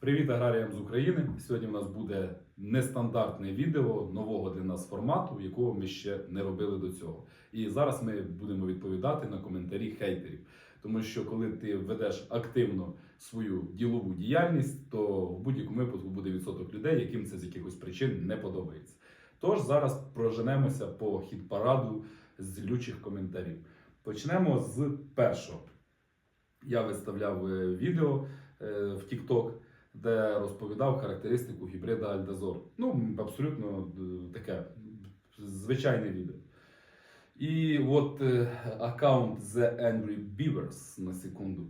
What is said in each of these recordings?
Привіт аграріям з України! Сьогодні у нас буде нестандартне відео нового для нас формату, якого ми ще не робили до цього. І зараз ми будемо відповідати на коментарі хейтерів. Тому що коли ти ведеш активно свою ділову діяльність, то в будь-якому випадку буде відсоток людей, яким це з якихось причин не подобається. Тож зараз проженемося по хіт-параду злючих коментарів. Почнемо з першого. Я виставляв е, відео е, в TikTok, де розповідав характеристику гібрида Альдазор. Ну, абсолютно е, таке звичайне відео. І от е, аккаунт The Angry Beavers на секунду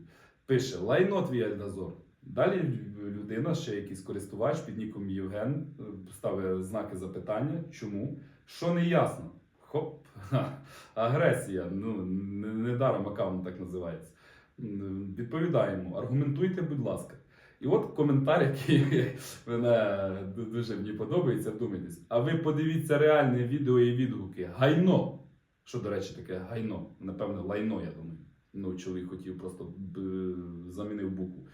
пише лайно твій Альдазор. Далі людина, ще якийсь користувач під ніком Євген, е, ставить знаки запитання. Чому? Що не ясно? Хоп, агресія. Ну, недаром аккаунт так називається. Відповідаємо, аргументуйте, будь ласка. І от коментар, який мене дуже мені подобається, вдумайтесь. А ви подивіться реальне відео і відгуки. Гайно. Що, до речі, таке гайно? Напевно, лайно, я думаю. Ну, чоловік хотів просто замінив букву.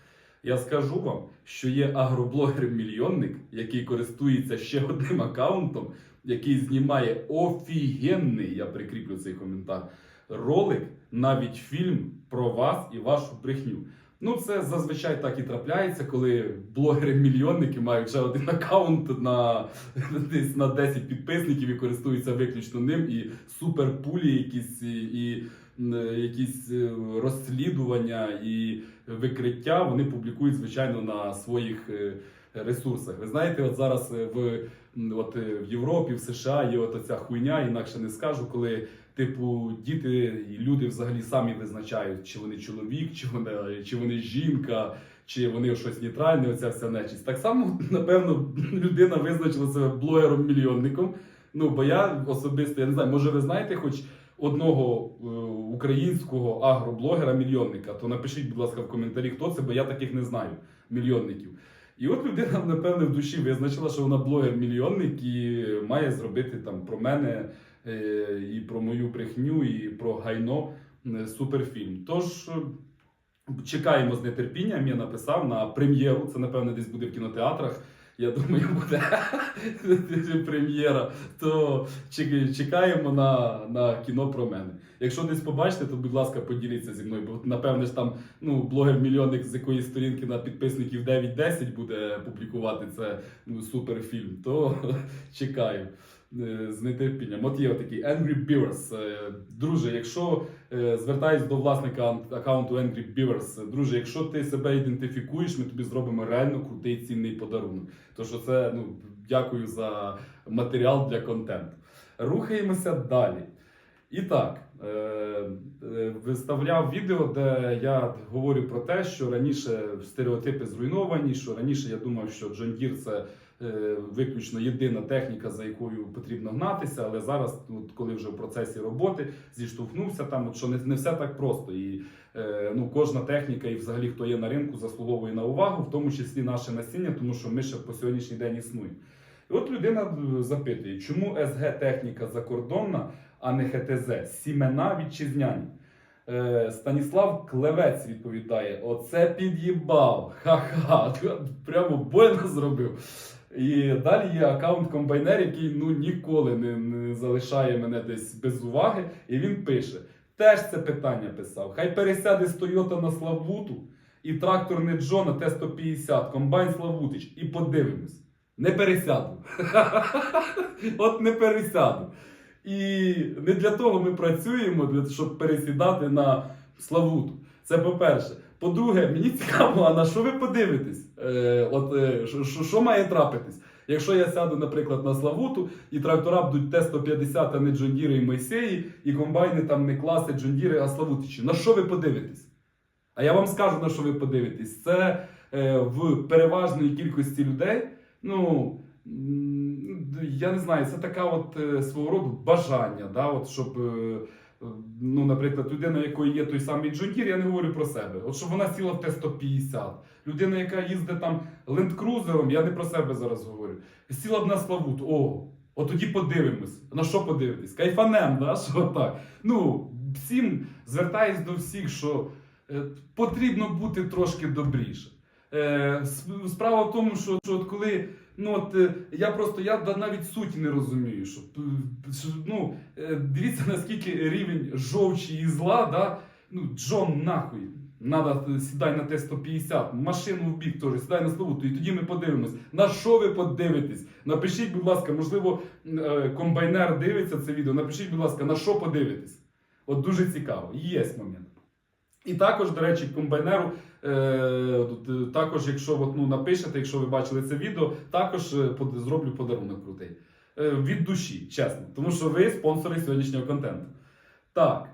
Я скажу вам, що є агроблогер-мільйонник, який користується ще одним аккаунтом, який знімає офігенний, я прикріплю цей коментар, ролик, навіть фільм про вас і вашу брехню. Ну, це зазвичай так і трапляється, коли блогери-мільйонники мають вже один аккаунт на десь на 10 підписників і користуються виключно ним, і суперпулі, якісь і, якісь е, розслідування і викриття вони публікують, звичайно, на своїх е, ресурсах. Ви знаєте, от зараз е, в, от, е, в Європі, в США є от оця хуйня, інакше не скажу, коли. Типу, діти і люди взагалі самі визначають, чи вони чоловік, чи вони, чи вони жінка, чи вони щось нейтральне, оця вся нечість. Так само, напевно, людина визначила себе блогером-мільйонником. Ну, бо я особисто, я не знаю, може ви знаєте хоч одного е, українського агроблогера-мільйонника, то напишіть, будь ласка, в коментарі, хто це, бо я таких не знаю, мільйонників. І от людина, напевне, в душі визначила, що вона блогер-мільйонник і має зробити там про мене е, і про мою брехню, і про гайно е, суперфільм. Тож. Чекаємо з нетерпінням. Я написав на прем'єру. Це напевне десь буде в кінотеатрах. Я думаю, буде прем'єра. То чекаємо на, на кіно про мене. Якщо десь побачите, то будь ласка, поділіться зі мною. Бо напевне ж там ну, блогер-мільйонник з якоїсь сторінки на підписників 9-10 буде публікувати це ну, суперфільм. То чекаю з нетерпінням. От є такий Angry Beavers. Е, Друже, якщо е, звертаюсь до власника аккаунту Angry Beavers, друже, якщо ти себе ідентифікуєш, ми тобі зробимо реально крутий цінний подарунок. То що це ну дякую за матеріал для контенту. Рухаємося далі. І так, е, е, виставляв відео, де я говорю про те, що раніше стереотипи зруйновані, що раніше я думав, що Джон Дір це е, виключно єдина техніка, за якою потрібно гнатися, але зараз, от, коли вже в процесі роботи зіштовхнувся там, от, що не, не все так просто. І е, ну, кожна техніка, і взагалі хто є на ринку, заслуговує на увагу, в тому числі наше насіння, тому що ми ще по сьогоднішній день існуємо. І от людина е, запитує, чому СГ техніка закордонна, а не ХТЗ? Сімена вітчизняні. Е, Станіслав Клевець відповідає: Оце під'їбав. Ха-ха. Прямо больно зробив. І далі є аккаунт комбайнер, який ну ніколи не, не залишає мене десь без уваги. І він пише: теж це питання писав. Хай пересяде з Toyota на Славуту і трактор не Джо на Т-150, комбайн Славутич, і подивимось. Не пересяду. От не пересяду. І не для того ми працюємо, щоб пересідати на Славуту. Це по-перше. По-друге, мені цікаво, а на що ви подивитесь? Е, от е, що- має трапитись? Якщо я сяду, наприклад, на Славуту, і трактора будуть Т-150, а не Джондіри і Мойсеї, і комбайни там не класи Джондіри, а Славутичі. На що ви подивитесь? А я вам скажу, на що ви подивитесь. Це е, в переважної кількості людей, ну. Я не знаю, це така от е, свого роду бажання, да, от щоб, ну, наприклад, людина, якої є той самий Джондір, я не говорю про себе. От щоб вона сіла в Т-150. Людина, яка їздить там лендкрузером, я не про себе зараз говорю. Сіла б на Славут. О, от тоді подивимось. На що подивитись? Кайфанем, да? що так. Ну, всім звертаюсь до всіх, що е, потрібно бути трошки добріше. Е, справа в тому, що, що от коли ну от е, я просто я навіть суті не розумію, що, ну е, дивіться наскільки рівень жовчі і зла, да? ну Джон нахуй. Надо сідай на Т-150, машину в бік теж, сідай на Славуту, і тоді ми подивимось. На що ви подивитесь? Напишіть, будь ласка, можливо, комбайнер дивиться це відео. Напишіть, будь ласка, на що подивитесь? От дуже цікаво. Є момент. І також, до речі, комбайнеру, е, е, також, якщо от, ну, напишете, якщо ви бачили це відео, також е, под- зроблю подарунок крутий. Е, від душі, чесно. Тому що ви спонсори сьогоднішнього контенту. Так,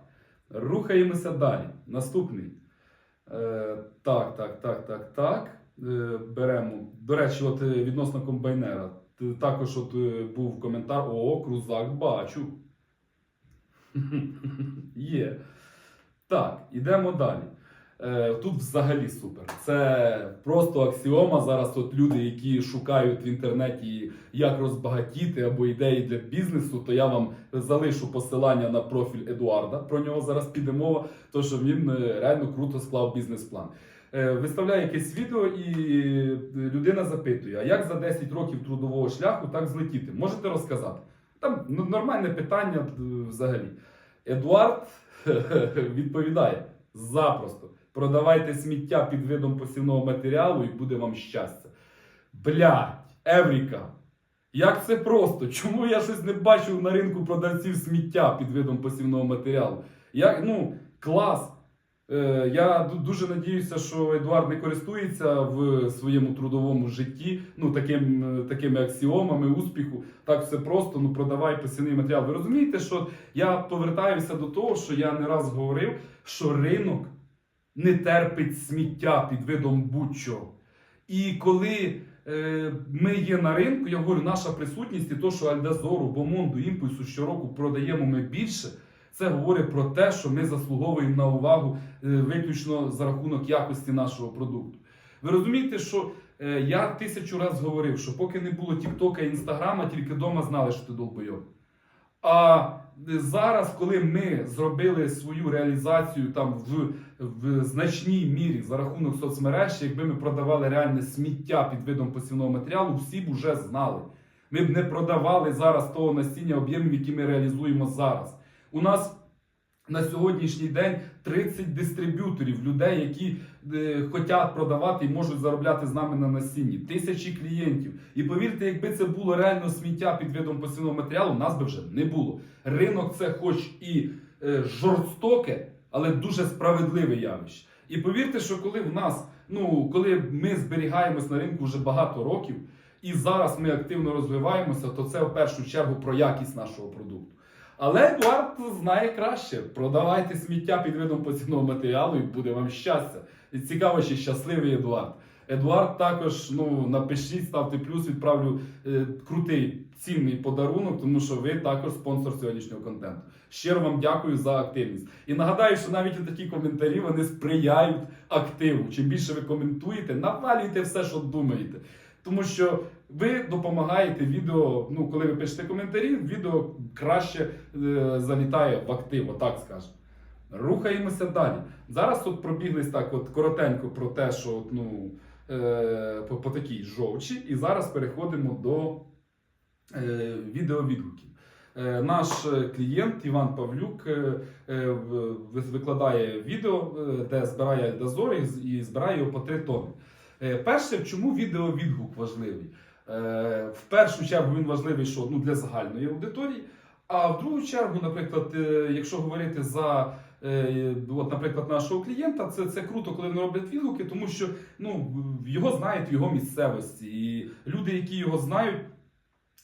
рухаємося далі. Наступний. Е, так, так, так, так, так. Е, беремо. До речі, от е, відносно комбайнера. Також от був коментар: О, крузак бачу. Є. Так, ідемо далі. Е, тут взагалі супер. Це просто аксіома. Зараз от люди, які шукають в інтернеті, як розбагатіти або ідеї для бізнесу, то я вам залишу посилання на профіль Едуарда. Про нього зараз піде мова, то що він е, реально круто склав бізнес-план. Е, Виставляє якесь відео, і людина запитує: а як за 10 років трудового шляху так злетіти? Можете розказати? Там ну, нормальне питання взагалі. Едуард відповідає запросто. Продавайте сміття під видом посівного матеріалу і буде вам щастя. Блядь, Евріка. Як це просто? Чому я щось не бачив на ринку продавців сміття під видом посівного матеріалу? Як, ну, клас. Е, я дуже надіюся, що Едуард не користується в своєму трудовому житті ну, таким, е, такими аксіомами успіху. Так все просто, ну продавай посівний матеріал. Ви розумієте, що я повертаюся до того, що я не раз говорив, що ринок не терпить сміття під видом будь-чого. І коли е, ми є на ринку, я говорю, наша присутність і то, що Альдазору, Бомонду, імпульсу щороку продаємо ми більше, це говорить про те, що ми заслуговуємо на увагу е, виключно за рахунок якості нашого продукту. Ви розумієте, що е, я тисячу разів говорив, що поки не було Тіктока і Інстаграма, тільки вдома знали, що ти долбойоб. А зараз, коли ми зробили свою реалізацію там в, в значній мірі за рахунок соцмереж, якби ми продавали реальне сміття під видом посівного матеріалу, всі б уже знали. Ми б не продавали зараз того насіння об'ємів, які ми реалізуємо зараз. У нас на сьогоднішній день 30 дистриб'юторів, людей, які е, хочуть продавати і можуть заробляти з нами на насінні, тисячі клієнтів. І повірте, якби це було реально сміття під видом посівного матеріалу, нас би вже не було. Ринок це хоч і е, жорстоке, але дуже справедливе явище. І повірте, що коли в нас, ну коли ми зберігаємось на ринку вже багато років, і зараз ми активно розвиваємося, то це в першу чергу про якість нашого продукту. Але Едуард знає краще. Продавайте сміття під видом посівного матеріалу і буде вам щастя. І цікаво, чи щасливий Едуард. Едуард також ну, напишіть, ставте плюс, відправлю е, крутий цінний подарунок, тому що ви також спонсор сьогоднішнього контенту. Щиро вам дякую за активність. І нагадаю, що навіть такі коментарі вони сприяють активу. Чим більше ви коментуєте, навалюйте все, що думаєте. Тому що ви допомагаєте відео, ну коли ви пишете коментарі, відео краще е, залітає в актив, отак скажемо. Рухаємося далі. Зараз тут пробіглись так, от коротенько про те, що от, ну, е, по, по такій жовчі, і зараз переходимо до е, відеовідгуків. Е, наш е, клієнт Іван Павлюк е, викладає відео, де збирає дозор і збирає його по 3 тонни. Е, Перше, чому відеовідгук важливий? Е, В першу чергу він важливий що, ну, для загальної аудиторії, а в другу чергу, наприклад, е, якщо говорити за е, от, наприклад, нашого клієнта, це, це круто, коли вони роблять відгуки, тому що ну, його знають в його місцевості. І люди, які його знають,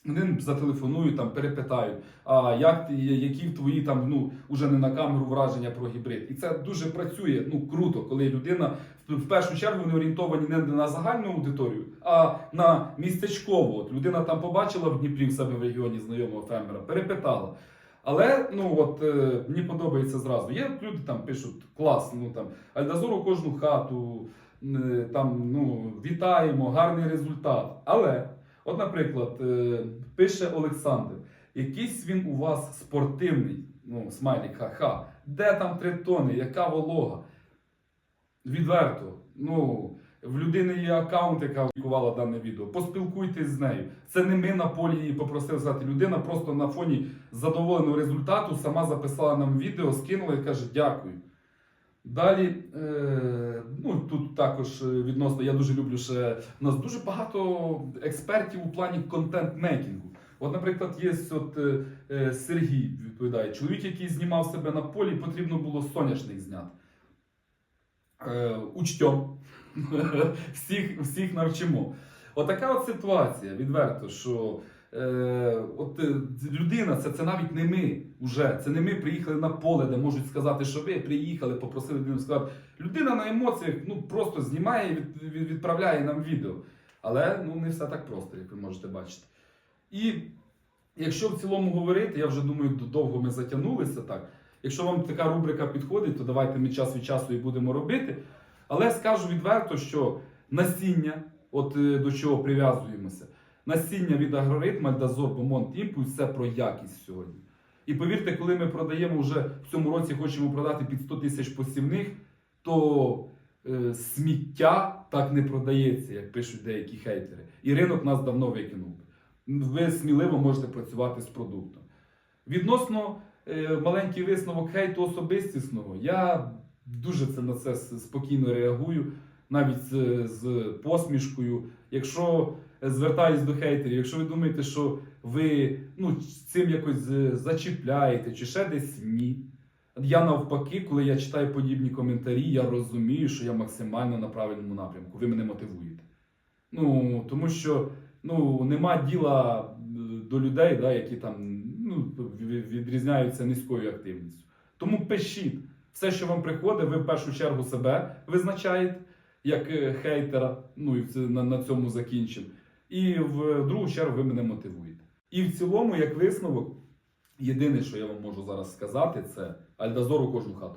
вони зателефонують, там, перепитають, а як які твої там, ну, уже не на камеру враження про гібрид. І це дуже працює ну, круто, коли людина в- першу чергу не орієнтовані не на загальну аудиторію, а на містечкову. От людина там побачила в Дніпрі в себе в регіоні знайомого фермера, перепитала. Але ну от е, мені подобається зразу. Є люди там пишуть клас, ну там Альдазор кожну хату, е, там ну вітаємо, гарний результат. Але, от, наприклад, е, пише Олександр, якийсь він у вас спортивний, ну, смайлік, ха-ха, де там три тони, яка волога? Відверто, ну в людини є аккаунт, яка опублікувала дане відео. Поспілкуйтесь з нею. Це не ми на полі її попросили сказати. Людина просто на фоні задоволеного результату сама записала нам відео, скинула і каже дякую. Далі, е, ну тут також е, відносно, я дуже люблю ще. У нас дуже багато експертів у плані контент-мейкінгу. От, наприклад, є от, е, Сергій відповідає, чоловік, який знімав себе на полі, потрібно було соняшник зняти. Учтем. всіх, всіх навчимо. Отака от ситуація, відверто, що е, от, е, людина, це, це навіть не ми вже. Це не ми приїхали на поле, де можуть сказати, що ви приїхали, попросили людину сказати. Людина на емоціях ну, просто знімає і від, від- відправляє нам відео. Але ну, не все так просто, як ви можете бачити. І якщо в цілому говорити, я вже думаю, довго ми затягнулися так. Якщо вам така рубрика підходить, то давайте ми час від часу і будемо робити. Але скажу відверто, що насіння, от е, до чого прив'язуємося, насіння від агроритм, Альдазор, Бомонт, Імпульс це про якість сьогодні. І повірте, коли ми продаємо вже в цьому році, хочемо продати під 100 тисяч посівних, то е, сміття так не продається, як пишуть деякі хейтери. І ринок нас давно викинув. Ви сміливо можете працювати з продуктом. Відносно е, маленький висновок хейту особистісного, я дуже це на це спокійно реагую, навіть з, з посмішкою. Якщо е, звертаюсь до хейтерів, якщо ви думаєте, що ви ну, цим якось е, зачіпляєте чи ще десь ні. Я навпаки, коли я читаю подібні коментарі, я розумію, що я максимально на правильному напрямку. Ви мене мотивуєте. Ну, тому що ну, нема діла е, до людей, да, які там ну, відрізняються низькою активністю. Тому пишіть. Все, що вам приходить, ви в першу чергу себе визначаєте як е, хейтера. Ну і це на, на цьому закінчимо. І в другу чергу ви мене мотивуєте. І в цілому, як висновок, єдине, що я вам можу зараз сказати, це Альдазор у кожну хату.